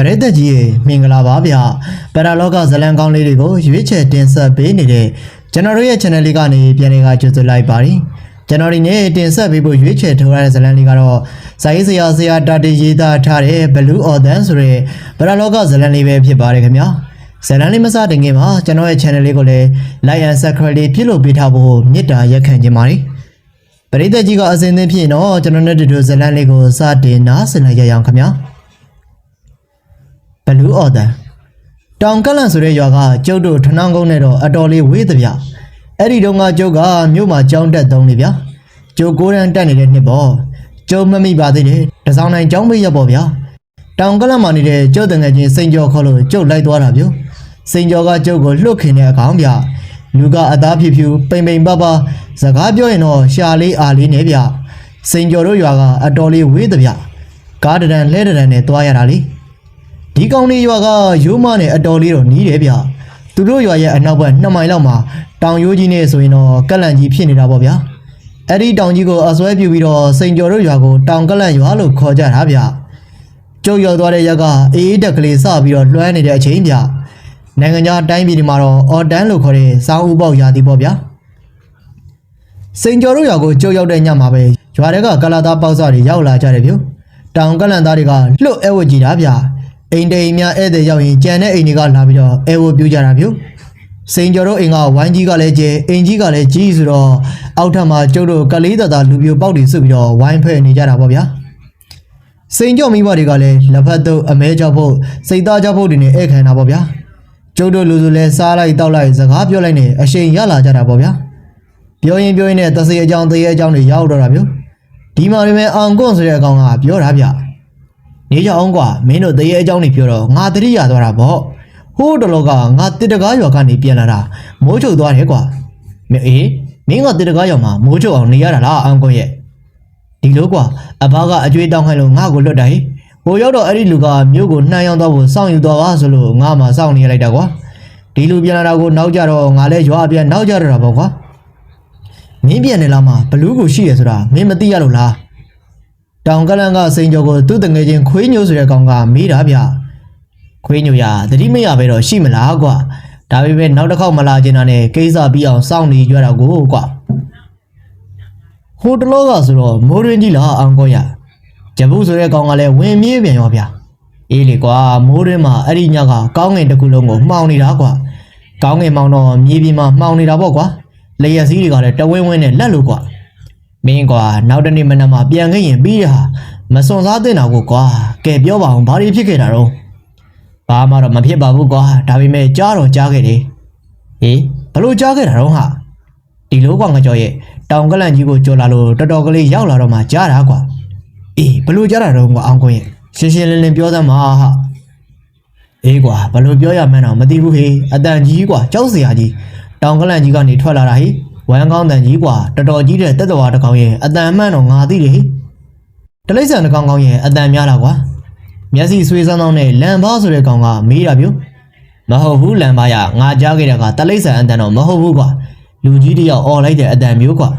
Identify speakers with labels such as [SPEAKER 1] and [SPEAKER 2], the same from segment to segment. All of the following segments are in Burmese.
[SPEAKER 1] ပရိသတ်ကြီးရေမင်္ဂလာပါဗျပရာလောကဇလံကောင်းလေးတွေကိုရွေးချယ်တင်ဆက်ပေးနေတဲ့ကျွန်တော်တို့ရဲ့ channel လေးကနေပြန်လည်ကကြိုဆိုလိုက်ပါတယ်ကျွန်တော်ဒီနေ့တင်ဆက်ပေးဖို့ရွေးချယ်ထုတ်ရတဲ့ဇလံလေးကတော့ဇာရေးဆရာဆရာတာတီရေးသားထားတဲ့ Blue Ordan ဆိုတဲ့ပရာလောကဇလံလေးပဲဖြစ်ပါတယ်ခင်ဗျာဇလံလေးမစတင်ခင်မှာကျွန်တော်ရဲ့ channel လေးကိုလည်း like and subscribe လေးပြုလုပ်ပေးထားဖို့မေတ္တာရက်ခံချင်ပါတယ်ပရိသတ်ကြီးကအစဉ်သင်းဖြစ်ရင်တော့ကျွန်တော်နဲ့တူတူဇလံလေးကိုစတင်နားဆင်လိုက်ရအောင်ခင်ဗျာ ဘလူးအော်တန်တောင်ကလန့်ဆိုတဲ့ရွာကကျုပ်တို့ထဏောင်းကုန်းနဲ့တော့အတော်လေးဝေးသဗျအဲ့ဒီတုန်းကကျုပ်ကမြို့မှာကြောင်းတက်သုံးနေဗျကျုပ်ကိုရန်တက်နေတဲ့နှစ်ပေါ့ကျုပ်မမိပါသေးတယ်တစောင်းနိုင်ကြောင်းမေးရပေါ့ဗျာတောင်ကလန့်မှာနေတဲ့ကျုပ်တငယ်ချင်းစိန်ကျော်ခေါ်လို့ကျုပ်လိုက်သွားတာဗျစိန်ကျော်ကကျုပ်ကိုလှုပ်ခင်တဲ့အကောင်ဗျလူကအသားဖြူဖြူပိန်ပိန်ပပစကားပြောရင်တော့ရှာလေးအာလေးနဲ့ဗျစိန်ကျော်တို့ရွာကအတော်လေးဝေးသဗျကားတရံလဲတရံနဲ့သွားရတာလေ ဒီကောင်လေးရွာကရိုးမနဲ့အတော်လေးတော့နီးတယ်ဗျသူတို့ရွာရဲ့အနောက်ဘက်2မိုင်လောက်မှာတောင်ရိုးကြီးနဲ့ဆိုရင်တော့ကက်လန်ကြီးဖြစ်နေတာပေါ့ဗျာအဲ့ဒီတောင်ကြီးကိုအစွဲပြုပြီးတော့စိန်ကျော်တို့ရွာကိုတောင်ကက်လန်ရွာလို့ခေါ်ကြတာဗျကျုပ်ရောက်သွားတဲ့ရက်ကအေးအေးတက်ကလေးစပြီးတော့လွှမ်းနေတဲ့အချိန်ဗျနိုင်ငံခြားတိုင်းပြည်တွေမှာတော့အော်တန်လို့ခေါ်တဲ့စောင်းဥပေါက်ရာသီပေါ့ဗျာစိန်ကျော်တို့ရွာကိုကျုပ်ရောက်တဲ့ညမှာပဲရွာတွေကကလာသားပေါက်စားတွေရောက်လာကြတယ်ဗျတောင်ကက်လန်သားတွေကလှုပ်အဲဝတ်ကြည့်တာဗျ အိမ်တိမ်များဧည့်သည်ရောက်ရင်ကြံတဲ့အိမ်တွေကလာပြီးတော့အဲဝတ်ပြူကြတာဗျစိန်ကျော်တို့အိမ်ကဝိုင်းကြီးကလည်းကျဲအိမ်ကြီးကလည်းကြီးဆိုတော့အောက်ထပ်မှာကျုပ်တို့ကလေးတသာလူပြိုပေါက်တွေစုပြီးတော့ဝိုင်းဖဲ့နေကြတာပေါ့ဗျာစိန်ကျော်မိဘတွေကလည်းလက်ဖက်တို့အမဲကြောက်ဖို့စိတ်သားကြောက်ဖို့တွေနဲ့ဧည့်ခံတာပေါ့ဗျာကျုပ်တို့လူစုလဲစားလိုက်တောက်လိုက်စကားပြောလိုက်နေအရှိန်ရလာကြတာပေါ့ဗျာပြောရင်ပြောရင်နဲ့တဆေအကြောင်းတရေအကြောင်းတွေရောက်တော့တာဗျဒီမှာတွေမဲ့အောင်ကွန့်ဆိုတဲ့အကောင်ကပြောတာဗျ နေကြအောင်ကွာမင်းတို့တရေအကြောင်းနေပြောတော့ငါတတိရသွားတာပေါ့ဟိုးတလောကငါတစ်တကားရွာကနေပြန်လာတာမိုးချုပ်သွားတယ်ကွာမင်းအေးမင်းကတစ်တကားရွာမှာမိုးချုပ်အောင်နေရတာလားအန်ကွန်ရဲ့ဒီလိုကွာအဘကအကျွေးတောင်းခိုင်းလို့ငါ့ကိုလွတ်တာဟိဟိုရောက်တော့အဲ့ဒီလူကမြို့ကိုနှမ်းရောက်တော့ဖို့စောင့်ယူသွားပါဆိုလို့ငါမှစောင့်နေရလိုက်တာကွာဒီလူပြန်လာတာကိုနောက်ကြတော့ငါလည်းရွာပြန်နောက်ကြတော့တာပေါ့ကွာမင်းပြန်နေလားမဘလူးကိုရှိရဆိုတာမင်းမသိရလို့လား တောင်ကလန်ကစိန်ကျော်ကိုသူ့တငယ်ချင်းခွေးညိုဆိုတဲ့ကောင်ကမေးတာဗျခွေးညိုရသတိမရပဲတော့ရှိမလားကွာဒါပေမဲ့နောက်တစ်ခေါက်မလာချင်တာနဲ့ကိစ္စပြီးအောင်စောင့်နေကြတာကိုကွာဟိုတလောကဆိုတော့မိုးရင်းကြီးလားအောင်ကောရဂျပူဆိုတဲ့ကောင်ကလည်းဝင်ပြေးပြန်ရောဗျအေးလေကွာမိုးရင်းမှာအဲ့ဒီညကကောင်းငင်တစ်ခုလုံးကိုမှောင်နေတာကွာကောင်းငင်မှောင်တော့မြေပြင်မှာမှောင်နေတာပေါ့ကွာလျက်စည်းတွေကလည်းတဝင်းဝင်းနဲ့လက်လို့ကွာ မင်းကွာနောက်တနေ့မနက်မှပြန်ခဲ့ရင်ပြီးရဟာမစွန်စားတဲ့နာကိုကွာကဲပြောပါအောင်ဘာတွေဖြစ်ခဲ့တာတော့ဘာမှတော့မဖြစ်ပါဘူးကွာဒါပေမဲ့ကြားတော့ကြားခဲ့တယ်ဟေးဘလို့ကြားခဲ့တာတော့ဟာဒီလိုကွာငါကြော်ရဲ့တောင်ကလန့်ကြီးကိုကြော်လာလို့တော်တော်ကလေးရောက်လာတော့မှကြားတာကွာအေးဘလို့ကြားတာတော့ကွာအောင်ကွရဲ့ရှင်းရှင်းလင်းလင်းပြောသမှာဟာအေးကွာဘလို့ပြောရမှန်းတော့မသိဘူးဟေးအတန်ကြီးကွာကြောက်စရာကြီးတောင်ကလန့်ကြီးကနေထွက်လာတာဟေး ဝမ်းကောင်းတန်ကြီးกว่าတော်တော်ကြီးတဲ့တက်တော်တစ်ကောင်ရဲ့အတန်မှန်တော့ငါသိတယ်ဟိတလိမ့်ဆန်တစ်ကောင်ကောင်ရဲ့အတန်များလားကွာမျက်စိဆွေးစမ်းသောနဲ့လန်ပါဆိုတဲ့ကောင်ကမေးတာပြုမဟုတ်ဘူးလန်ပါရငါကြားခဲ့တာကတလိမ့်ဆန်အတန်တော့မဟုတ်ဘူးကွာလူကြီးတယောက်អော်လိုက်တဲ့အတန်မျိုးကွာ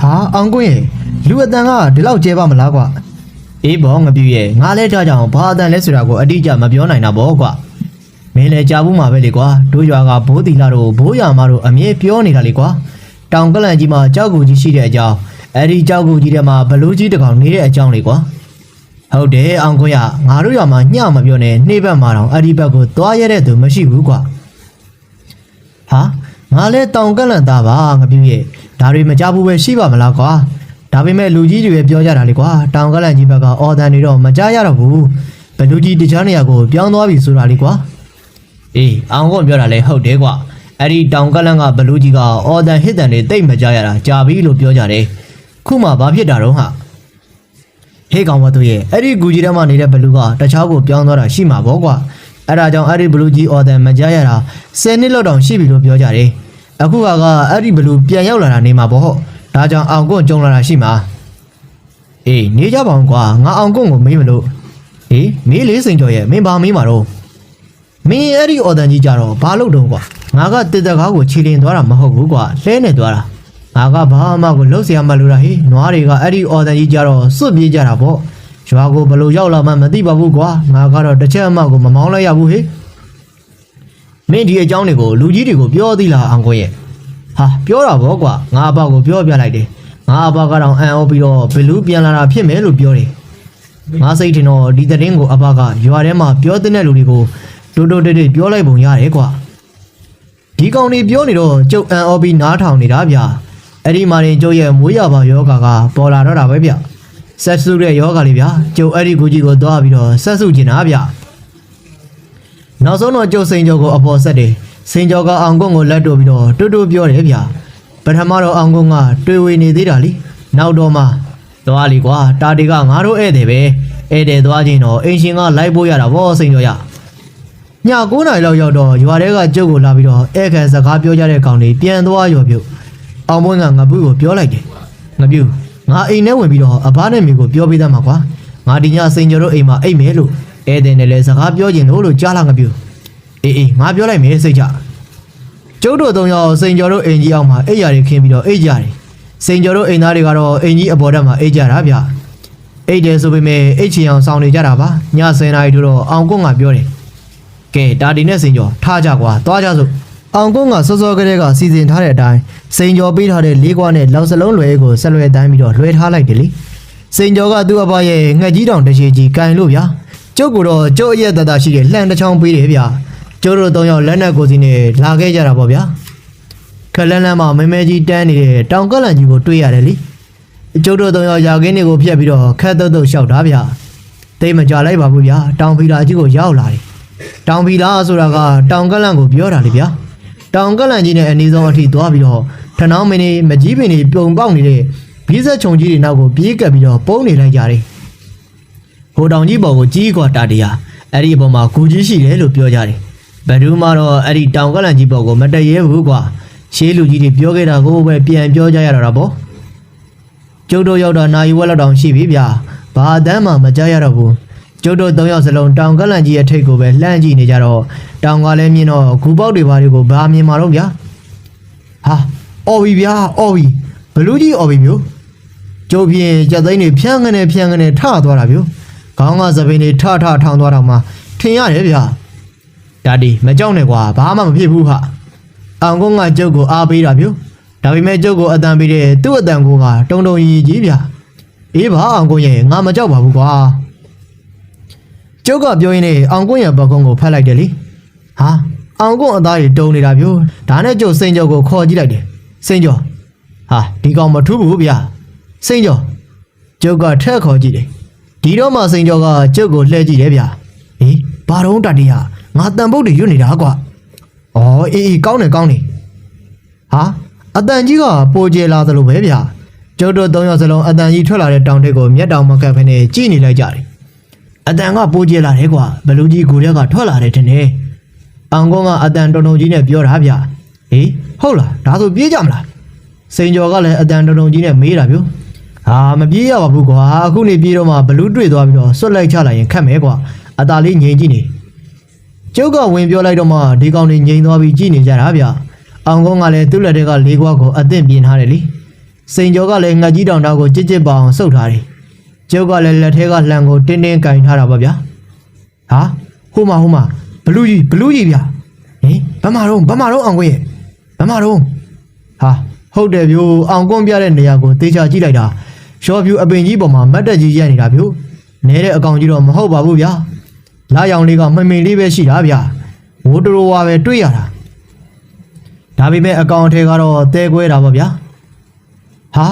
[SPEAKER 1] ဟာအောင်ကွင်းရဲ့လူအတန်ကဒီလောက်ကျဲပါမလားကွာအေးဘောငပြူရဲ့ငါလဲကြားကြအောင်ဘာအတန်လဲဆိုတာကိုအတိအကျမပြောနိုင်တာဘောကွာ မင်းလည်းကြားဘူးမှာပဲလေကွာတို့ရွာကဘိုးတီလာတို့ဘိုးရမတို့အမြဲပြောနေတာလေကွာတောင်ကလန့်ကြီးမှာကြောက်ကူကြီးရှိတဲ့အကြောင်းအဲ့ဒီကြောက်ကူကြီးထဲမှာဘလူးကြီးတစ်ကောင်နေတဲ့အကြောင်းလေကွာဟုတ်တယ်အောင်ခွင့်ရငါတို့ရွာမှာညမပြောနဲ့နှိမ့်ဘက်မှာတော့အဲ့ဒီဘက်ကိုသွားရတဲ့သူမရှိဘူးကွာဟာငါလဲတောင်ကလန့်သားပါငပြူရဲ့ဒါတွေမကြဘူးပဲရှိပါမလားကွာဒါပေမဲ့လူကြီးတွေပဲပြောကြတာလေကွာတောင်ကလန့်ကြီးဘက်ကအော်တန်တွေတော့မကြားရတော့ဘူးဘလူးကြီးတခြားနေရာကိုပြောင်းသွားပြီဆိုတာလေကွာ အေးအောင်ကွန်ပြောတာလဲဟုတ်တယ်ကွာအဲ့ဒီတောင်ကလန်းကဘလူးကြီးကအော်တန်ဟစ်တန်တွေတိတ်မကြရတာကြာပြီလို့ပြောကြတယ်ခုမှဘာဖြစ်တာတော့ဟာဟေးကောင်မတို့ရဲ့အဲ့ဒီဂူကြီးထဲမှာနေတဲ့ဘလူးကတခြားကိုပြောင်းသွားတာရှိမှာပေါ့ကွာအဲ့ဒါကြောင့်အဲ့ဒီဘလူးကြီးအော်တန်မကြရတာ10နှစ်လောက်တောင်ရှိပြီလို့ပြောကြတယ်အခုကကအဲ့ဒီဘလူးပြန်ရောက်လာတာနေမှာပေါ့ဒါကြောင့်အောင်ကွန်ကြုံလာတာရှိမှာအေးနေကြပါအောင်ကွာငါအောင်ကွန်ကိုမေးမလို့ဟေးမေးလေးစိန်ကျော်ရဲ့မင်းဘာမေးမှာတော့ မင်းအဲ့ဒီအော်တန်ကြီးကြတော့ဘာလုပ်တုံးကွာငါကတစ်တကားကိုခြေလင်သွားတာမဟုတ်ဘူးကွာလဲနေသွားတာငါကဘာမှကိုလှုပ်เสียမှလို့တာဟေးနွားတွေကအဲ့ဒီအော်တန်ကြီးကြတော့စွတ်ပြေးကြတာပေါ့ ရွာကိုဘလို့ရောက်လာမှမသိပါဘူးကွာငါကတော့တစ်ချက်အမှကိုမမောင်းလိုက်ရဘူးဟေ့မင်းဒီအကြောင်းတွေကိုလူကြီးတွေကိုပြောသီးလားအောင်ကိုရဲ့ဟာပြောတာဗောကွာငါအဘကိုပြောပြလိုက်တယ်ငါအဘကတော့အန်အောပြီးတော့ဘလူးပြန်လာတာဖြစ်မယ်လို့ပြောတယ်ငါစိတ်ထင်တော့ဒီသတင်းကိုအဘကရွာထဲမှာပြောတဲ့လူတွေကို တိုးတိုးတိတ်တိတ်ပြောလိုက်ပုံရတယ်ကွာဒီကောင်တွေပြောနေတော့ကျုပ်အန်အောပြီးနားထောင်နေတာဗျအဲ့ဒီမှာရင်ကျုပ်ရဲ့မွေးရပါယောဂါကပေါ်လာတော့တာပဲဗျဆက်စုတဲ့ယောဂလေးဗျာကျုပ်အဲ့ဒီကူကြီးကိုသွားပြီးတော့ဆက်စုကျင်တာဗျာနောက်ဆုံးတော့ကျုပ်စိန်ကျော်ကိုအပေါ်ဆက်တယ်စိန်ကျော်ကအောင်ကုန်းကိုလက်တို့ပြီးတော့တူတူပြောတယ်ဗျာပထမတော့အောင်ကုန်းကတွေ့ဝေနေသေးတာလीနောက်တော့မှသွားလီကွာတာတီကငါတို့ဧည့်သည်ပဲဧည့်သည်သွားချင်းတော့အင်ရှင်ကလိုက်ပို့ရတာဗောစိန်ကျော်ရ ည9နာရီလောက်ရောက်တော့ရွာထဲကကျုပ်ကိုလာပြီးတော့ဧည့်ခံစကားပြောကြတဲ့ကောင်တွေပြန်သွားရော်ပြုတ်အောင်မွန်းကငပုကိုပြောလိုက်တယ်ငပြုတ်ငါအိမ်ထဲဝင်ပြီးတော့အဘနဲ့မိကိုပြောပေးသားမှာကွာငါဒီညစိန်ကျော်တို့အိမ်မှာအိတ်မယ်လို့ဧည့်သည်နဲ့လည်းစကားပြောကျင်လို့လို့ကြားလာငပြူအေးအေးငါပြောလိုက်မယ်စိတ်ချကျုပ်တို့သုံးယောက်စိန်ကျော်တို့အိမ်ကြီးအောင်မှာအိတ်ရာတွေခင်းပြီးတော့အိတ်ကြတယ်စိန်ကျော်တို့အိမ်သားတွေကတော့အိမ်ကြီးအပေါ်တက်မှာအိတ်ကြတာဗျအိတ်တယ်ဆိုပေမဲ့အိတ်ချင်အောင်စောင့်နေကြတာပါည10နာရီတို့တော့အောင်ကုန်းကပြောတယ် ကဲတာဒီနဲ့စိန်ကျော်ထားကြကွာသွားကြစို့အောင်ကုန်းကစောစောကလေးကစီစဉ်ထားတဲ့အတိုင်းစိန်ကျော်ပေးထားတဲ့လေးကွာနဲ့လောက်စလုံးလွယ်ကိုဆက်လွယ်တိုင်းပြီးတော့လွှဲထားလိုက်တယ်လေစိန်ကျော်ကသူ့အဘရဲ့ငှက်ကြီးတောင်တရှိကြီးကန်လို့ဗျာကျုပ်ကတော့ကျုပ်အရက်တတရှိတဲ့လှန်တစ်ချောင်းပေးတယ်ဗျာကျုပ်တို့သုံးယောက်လက်နက်ကိုစီနဲ့လာခဲ့ကြတာပေါ့ဗျာခက်လန်းလန်းမှာမဲမဲကြီးတန်းနေတဲ့တောင်ကလန်ကြီးကိုတွေ့ရတယ်လေကျုပ်တို့သုံးယောက်ယာကင်းတွေကိုဖျက်ပြီးတော့ခက်တုတ်တုတ်လျှောက်တာဗျာသိမကြလိုက်ပါဘူးဗျာတောင်ဖီလာကြီးကိုရောက်လာတယ် တောင်ဖီလာဆိုတာကတောင်ကလန်ကိုပြောတာလေဗျာတောင်ကလန်ကြီးနဲ့အနီးဆုံးအထိသွားပြီးတော့ထနောင်းမင်းနေမကြီးပင်နေပြုံပေါက်နေတဲ့ဘီးဆက်ခြုံကြီးတွေနောက်ကိုပြေးကပ်ပြီးတော့ပုံနေလိုက်ကြတယ်။ဟိုတောင်ကြီးပေါ်ကိုကြီးကွာတာတရားအဲ့ဒီအပေါ်မှာဂူကြီးရှိတယ်လို့ပြောကြတယ်။ဘယ်သူမှတော့အဲ့ဒီတောင်ကလန်ကြီးပေါ်ကိုမတည့်ရဲဘူးကွာ။ရှေးလူကြီးတွေပြောခဲ့တာကိုပဲပြန်ပြောကြရတာပေါ့။ကျုပ်တို့ရောက်တော့နိုင်ဝက်လောက်တောင်ရှိပြီဗျာ။ဘာအတမ်းမှမကြားရတော့ဘူး။ ကျုပ်တို့သုံးယောက်စလုံးတောင်ကလန်ကြီးရဲ့ထိတ်ကိုပဲလှမ်းကြည့်နေကြတော့တောင်ကလည်းမြင်တော့ဂူပေါက်တွေဘာတွေကိုဘာမြင်မှာတော့ဗျာ။ဟာအော်ပြီဗျာအော်ပြီဘလူးကြီးအော်ပြီမျိုးကျုပ်ဖြင့်ကြက်သိန်းတွေဖြန်းကနေဖြန်းကနေထသွားတာဗျ။ခေါင်းကသပင်းတွေထထထောင်သွားတော့မှထင်ရတယ်ဗျ။ဒါဒီမကြောက်နဲ့ကွာဘာမှမဖြစ်ဘူးဟာ။အောင်ကုန်းကကျုပ်ကိုအားပေးတာဗျ။ဒါပေမဲ့ကျုပ်ကိုအတန်ပေးတဲ့သူ့အတန်ကိုကတုံတုံကြီးကြီးဗျ။အေးပါအောင်ကုန်းရဲ့ငါမကြောက်ပါဘူးကွာ။ ကျုပ်ကပြောရင်းနဲ့အောင်ကုန်းရဲ့ဘကုန်းကိုဖတ်လိုက်တယ်လေ။ဟာအောင်ကုန်းအသားကြီးတုံနေတာဗျ။ဒါနဲ့ကျုပ်စိန်ကျော်ကိုခေါ်ကြည့်လိုက်တယ်။စိန်ကျော်ဟာဒီကောင်မထူးဘူးဗျ။စိန်ကျော်ကျုပ်ကထက်ခေါ်ကြည့်တယ်ဒီတော့မှစိန်ကျော်ကကျုပ်ကိုလှည့်ကြည့်တယ်ဗျဟေးဘာတော့တတရငါတန်ပုတ်တွေရွတ်နေတာကွာဩအေးအေးကောင်းတယ်ကောင်းတယ်ဟာအတန်ကြီးကပိုကျဲလာသလိုပဲဗျကျုပ်တို့သုံးယောက်စလုံးအတန်ကြီးထွက်လာတဲ့တောင်ထိပ်ကိုမျက်တောင်မကပ်ဖ ೇನೆ ကြည့်နေလိုက်ကြတယ် အတန်ကပိုကျဲလာတယ်ကွာဘလူကြီးကိုရက်ကထွက်လာတယ်ထင်တယ်အောင်ကုန်းကအတန်တုံတုံကြီးနဲ့ပြောတာဗျဟေးဟုတ်လားဒါဆိုပြေးကြမလားစိန်ကျော်ကလည်းအတန်တုံတုံကြီးနဲ့မေးတာဗျဟာမပြေးရပါဘူးကွာအခုနေပြေးတော့မှဘလူးတွေ့သွားပြီးတော့ဆွတ်လိုက်ချလိုက်ရင်ခတ်မယ်ကွာအตาလေးငြိမ်ကြည့်နေကျုပ်ကဝင်ပြောလိုက်တော့မှဒီကောင်တွေငြိမ်သွားပြီးကြည့်နေကြတာဗျအောင်ကုန်းကလည်းသူ့လက်ထဲကလေးကွားကိုအသင့်ပြင်ထားတယ်လေစိန်ကျော်ကလည်းငှက်ကြီးတောင်တောင်ကိုကြစ်ကြစ်ပအောင်ဆုပ်ထားတယ် ကျုပ်ကလည်းလက်ထဲကလှန်ကိုတင်းတင်းကင်ထားတာပါဗျာဟာဟိုမှာဟိုမှာဘလူးကြီးဘလူးကြီးဗျဟင်ဘမတော့ဘမတော့အောင်ကွရဲ့ဘမတော့ဟာဟုတ်တယ်ဗျိုးအောင်ကွန်းပြတဲ့နေရာကိုတေချာကြည့်လိုက်တာရှော့ဖြူအပင်ကြီးပေါ်မှာမတ်တက်ကြီးရက်နေတာဗျိုးနဲတဲ့အကောင်ကြီးတော့မဟုတ်ပါဘူးဗျာလာရောင်လေးကမှန်မှန်လေးပဲရှိတာဗျာဝိုတရိုဝါပဲတွေ့ရတာဒါပေမဲ့အကောင်အထည်ကတော့တဲကွဲတာပါဗျာဟာ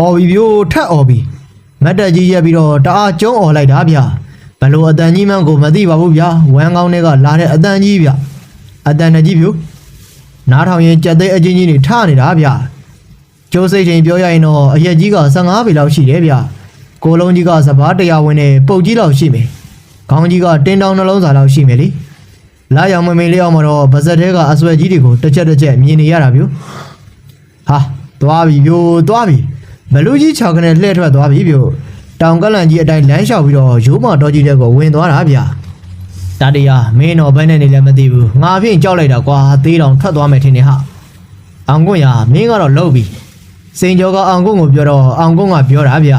[SPEAKER 1] အော်ပြီဗျိုးထက်အော်ပြီ မတ်တက်ကြီးရက်ပြီးတော့တအားကျုံးអော်လိုက်တာဗျာဘလို့အတန်ကြီးမှန်းကိုမသိပါဘူးဗျာဝမ်းကောင်းတွေကလာတဲ့အတန်ကြီးဗျအတန်တကြီးဗျိုးနားထောင်ရင်ကြက်သိမ်းအချင်းချင်းတွေထနေတာဗျကျိုးစိတ်ချင်းပြောရရင်တော့အရက်ကြီးက15ပေလောက်ရှိတယ်ဗျကိုလုံးကြီးကစပားတရားဝင်နဲ့ပုတ်ကြီးလောက်ရှိမယ်ခေါင်းကြီးကတင်းတောင်းနှလုံးစာလောက်ရှိမယ်လေလာရောင်မမေလေးအောင်မတော့ဗဇက်သေးကအဆွဲကြီးတွေကိုတစ်ချက်တစ်ချက်မြင်နေရတာဗျဟာသွားပြီဗျိုးသွားပြီ ဘလူးကြီး6ခနဲ့လှည့်ထွက်သွားပြီဗျိုးတောင်ကလန်ကြီးအတိုင်းလမ်းလျှောက်ပြီးတော့ရိုးမတော်ကြီးတဲ့ကိုဝင်သွားတာဗျတတရားမင်းတော့ဘယ်နဲ့နေလဲမသိဘူးငါဖြင့်ကြောက်လိုက်တာကွာသေးတောင်ထွက်သွားမယ်ထင်နေဟာအောင်ကွန်းရမင်းကတော့လှုပ်ပြီစိန်ကျော်ကအောင်ကွန်းကိုပြောတော့အောင်ကွန်းကပြောတာဗျ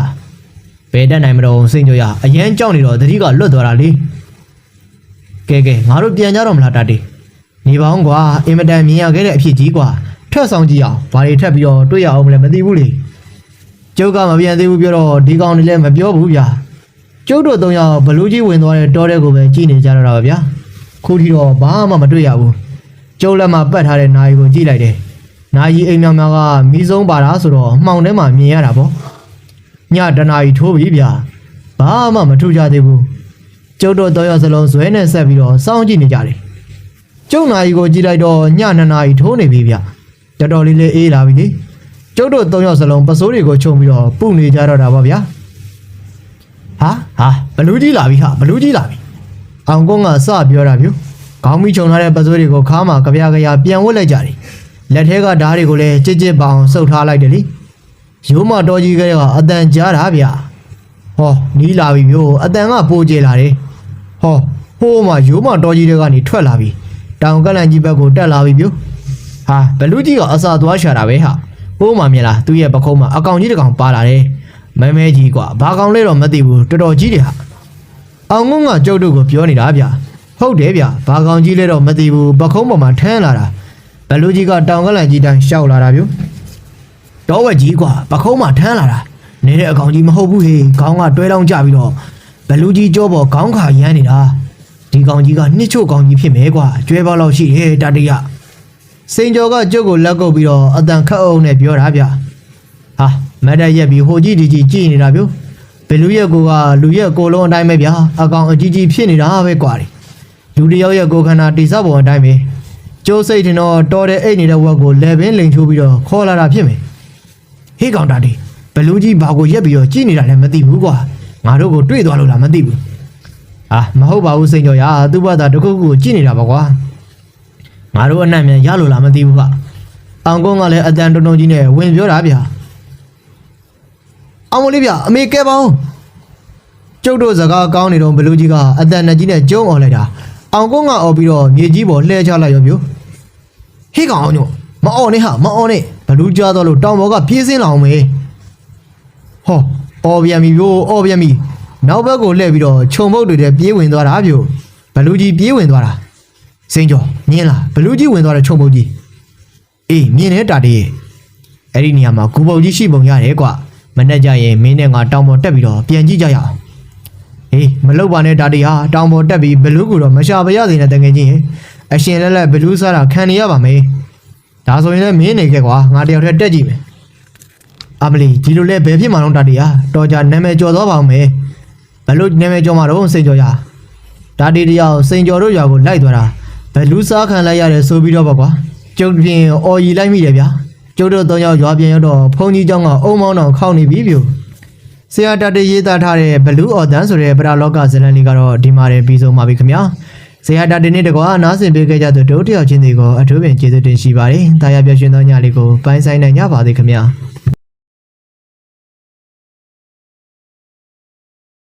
[SPEAKER 1] ဘယ်တက်နိုင်မတော့စိန်ကြောရအရန်ကြောက်နေတော့တတိကလွတ်သွားတာလေကဲကဲငါတို့ပြန်ကြတော့မလားတတေနေပါအောင်ကွာအင်မတန်မြင်ရခဲ့တဲ့အဖြစ်ကြီးကွာထက်ဆောင်ကြည့်အောင်ဘာတွေထက်ပြီးတော့တွေ့ရအောင်မလဲမသိဘူးလေ ကျုပ်ကမပြန်သေးဘူးပြောတော့ဒီကောင်တွေလည်းမပြောဘူးဗျာကျုပ်တို့သုံးယောက်ဘလူးကြီးဝင်သွားတဲ့တောတဲ့ကိုပဲကြည့်နေကြတော့တာပါဗျာခုထိတော့ဘာမှမတွေ့ရဘူးကျုပ်လက်မှာပတ်ထားတဲ့နာရီကိုကြည့်လိုက်တယ်နာရီအိမ်များများကမီးစုံပါတာဆိုတော့မှောင်ထဲမှာမြင်ရတာပေါ့ညတနာရီထိုးပြီဗျာဘာမှမထူကြသေးဘူးကျုပ်တို့တော့ရစလုံးဇွဲနဲ့ဆက်ပြီးတော့စောင့်ကြည့်နေကြတယ်ကျုပ်နာရီကိုကြည့်လိုက်တော့ည2နာရီထိုးနေပြီဗျတော်တော်လေးလေးအေးလာပြီလေ ကျုပ်တို့သုံးယောက်စလုံးပစိုးတွေကိုခြုံပြီးတော့ပုနေကြတော့တာပါဗျာဟာဟာဘလူးကြီးလာပြီဟာဘလူးကြီးလာပြီအောင်ကုန်းကစပြောတာမျိုးခေါင်းမီးခြုံထားတဲ့ပစိုးတွေကိုခါမှာကြပြကြရပြန်ဝတ်လိုက်ကြတယ်လက်ထဲကဓားတွေကိုလည်းကြစ်ကြစ်ပအောင်စုပ်ထားလိုက်တယ်လေရိုးမတော်ကြီးကလေးကအတန်ကြားတာဗျာဟောနီးလာပြီမျိုးအတန်ကပိုကျလာတယ်ဟောဟိုးမှာရိုးမတော်ကြီးတွေကနေထွက်လာပြီတောင်ကလန်ကြီးဘက်ကိုတက်လာပြီမျိုးဟာဘလူးကြီးကအစာသွားရှာတာပဲဟာ ဟိုးမှာမြင်လားသူ့ရဲ့ပခုံးမှာအကောင်ကြီးတစ်ကောင်ပါလာတယ်မဲမဲကြီးကွာဘာကောင်လဲတော့မသိဘူးတော်တော်ကြီးတယ်ဟာအောင်ငုံကကျုပ်တို့ကိုပြောနေတာဗျာဟုတ်တယ်ဗျာဘာကောင်ကြီးလဲတော့မသိဘူးပခုံးပေါ်မှာထမ်းလာတာဘလူးကြီးကတောင်ကလန်ကြီးတိုင်းရှောက်လာတာမျိုးတော့ဝက်ကြီးကွာပခုံးမှာထမ်းလာတာနေတဲ့အကောင်ကြီးမဟုတ်ဘူးဟေးခေါင်းကတွဲလောင်းကြပြီးတော့ဘလူးကြီးကြောပေါ်ခေါင်းခါရမ်းနေတာဒီကောင်ကြီးကနှစ်ချို့ကောင်ကြီးဖြစ်မယ်ကွာကျွဲပေါက်လောက်ရှိတယ်တတရ စိန်ကျော်ကကျုပ်ကိုလက်ကုပ်ပြီးတော့အတန်ခတ်အောင်နဲ့ပြောတာဗျဟာမတ်တက်ရက်ပြီးဟိုကြီးဒီကြီးကြည်နေတာဗျဘလူးရက်ကိုကလူရက်ကိုလုံးအတိုင်းပဲဗျာအကောင်အကြီးကြီးဖြစ်နေတာပဲကွာလူတယောက်ရဲ့ကိုယ်ခန္ဓာတိစပုံအတိုင်းပဲကျိုးစိတ်တင်တော့တော်တဲ့အိတ်နေတဲ့ဝက်ကိုလဲပင်လိန်ချိုးပြီးတော့ခေါ်လာတာဖြစ်မယ်ဟေးကောင်တာဒီဘလူးကြီးဘာကိုရက်ပြီးတော့ကြည်နေတာလည်းမသိဘူးကွာငါတို့ကိုတွေ့သွားလို့လားမသိဘူးအာမဟုတ်ပါဘူးစိန်ကျော်ရာသူ့ဘာသာတစ်ခုခုကိုကြည်နေတာပါကွာ ငါတို့အနံ့မြန်ရလို့လားမသိဘူးကအောင်ကုန်းကလည်းအတန်တုံတုံကြီးနဲ့ဝင်ပြောတာဗျာအောင်မလေးဗျအမေကဲပါဦးကျုပ်တို့စကားကောင်းနေတော့ဘလူးကြီးကအတန်နဲ့ကြီးနဲ့ကျုံအောင်လိုက်တာအောင်ကုန်းကအော်ပြီးတော့မြေကြီးပေါ်လှဲချလိုက်ရောမျိုးဟေးကောင်အောင်ညို့မအော်နဲ့ဟာမအော်နဲ့ဘလူးကြားတော့လို့တောင်ပေါ်ကပြေးစင်းလာအောင်မေဟောအော်ပြန်ပြီဗျို့အော်ပြန်ပြီနောက်ဘက်ကိုလှည့်ပြီးတော့ခြုံပုတ်တွေတဲ့ပြေးဝင်သွားတာဗျို့ဘလူးကြီးပြေးဝင်သွားတာ စိန်ကျော်မြင်လားဘလူးကြီးဝင်သွားတဲ့ခြုံပုတ်ကြီးအေးမြင်နေတာတေးအဲ့ဒီနေရာမှာကူပုတ်ကြီးရှိပုံရတယ်ကွမနဲ့ကြရင်မင်းနဲ့ငါတောင်ပေါ်တက်ပြီးတော့ပြန်ကြည့်ကြရအောင်ဟေးမလုပ်ပါနဲ့တာတီဟာတောင်ပေါ်တက်ပြီးဘလူးကူတော့မရှာပါရစေနဲ့တကယ်ချင်းဟင်အရှင်လက်လက်ဘလူးစားတာခံနေရပါမယ်ဒါဆိုရင်လည်းမင်းနေခဲ့ကွာငါတယောက်တည်းတက်ကြည့်မယ်အမလီဒီလိုလဲဘယ်ဖြစ်မှာတော့တတရတော်ကြနာမည်ကျော်တော့ပါအောင်မယ်ဘယ်လိုနာမည်ကျော်မှာတော့စိန်ကျော်ရဒါတီတယောက်စိန်ကျော်တို့ရွာကိုလိုက်သွားတာ ဘယ်လူစားခံလိုက်ရတယ်ဆိုပြီးတော့ပါကွာကျုပ်ပြင်အော်ရီလိုက်မိတယ်ဗျာကျုပ်တို့သုံးယောက်ရွာပြင်ရောက်တော့ဖုန်ကြီးเจ้าကအုံမောင်းတော်ခောက်နေပြီပြူဆရာတတရေးသားထားတဲ့ဘလူးအော်တန်းဆိုတဲ့ပရာလောကဇလန်လေးကတော့ဒီမှာတယ်ပြီးဆုံးပါပြီခင်ဗျာဆရာတတနေ့တကွာနားဆင်ပေးခဲ့ကြတဲ့ဒုတယောက်ချင်းတွေကိုအထူးပင်ကျေးဇူးတင်ရှိပါတယ်။တာယာပြည့်ရှင်သောညလေးကိုပိုင်းဆိုင်နိုင်ကြပါသေးခင်ဗျာ။